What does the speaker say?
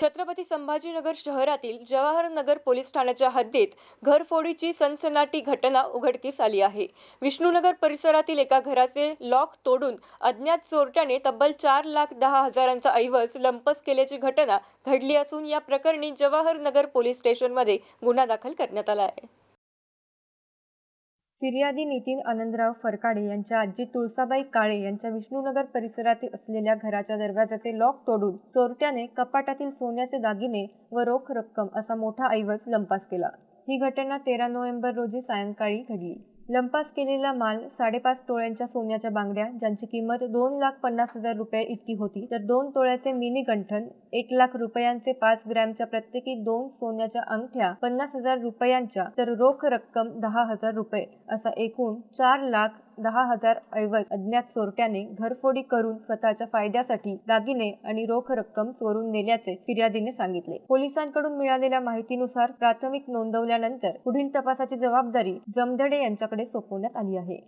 छत्रपती संभाजीनगर शहरातील जवाहरनगर पोलीस ठाण्याच्या हद्दीत घरफोडीची सनसनाटी घटना उघडकीस आली आहे. विष्णुनगर परिसरातील एका घराचे लॉक तोडून अज्ञात चोरट्याने तब्बल चार लाख दहा हजारांचा ऐवज लंपस केल्याची घटना घडली असून या प्रकरणी जवाहरनगर पोलीस स्टेशनमध्ये गुन्हा दाखल करण्यात आला आहे. फिर्यादी नितीन आनंदराव फरकाडे यांच्या आजी तुळसाबाई काळे यांच्या विष्णूनगर परिसरातील असलेल्या घराच्या दरवाजाचे लॉक तोडून चोरट्याने कपाटातील सोन्याचे दागिने व रोख रक्कम असा मोठा ऐवज लंपास केला. ही घटना तेरा नोव्हेंबर रोजी सायंकाळी घडली. लंपास केलेला माल साडेपाच तोळ्यांच्या सोन्याच्या बांगड्या ज्यांची किंमत दोन लाख पन्नास हजार रुपये इतकी होती. तर दोन तोळ्याचे मिनी गंठन एक लाख रुपयांचे पाच ग्रॅमच्या प्रत्येकी दोन सोन्याच्या अंगठ्या पन्नास हजार रुपयांच्या तर रोख रक्कम दहा हजार रुपये असा एकूण चार लाख दहा हजार ऐवज अज्ञात चोरट्याने घरफोडी करून स्वतःच्या फायद्यासाठी दागिने आणि रोख रक्कम चोरून नेल्याचे फिर्यादीने सांगितले. पोलिसांकडून मिळालेल्या माहितीनुसार प्राथमिक नोंदवल्यानंतर पुढील तपासाची जबाबदारी जमधडे यांच्याकडे सोपवण्यात आली आहे.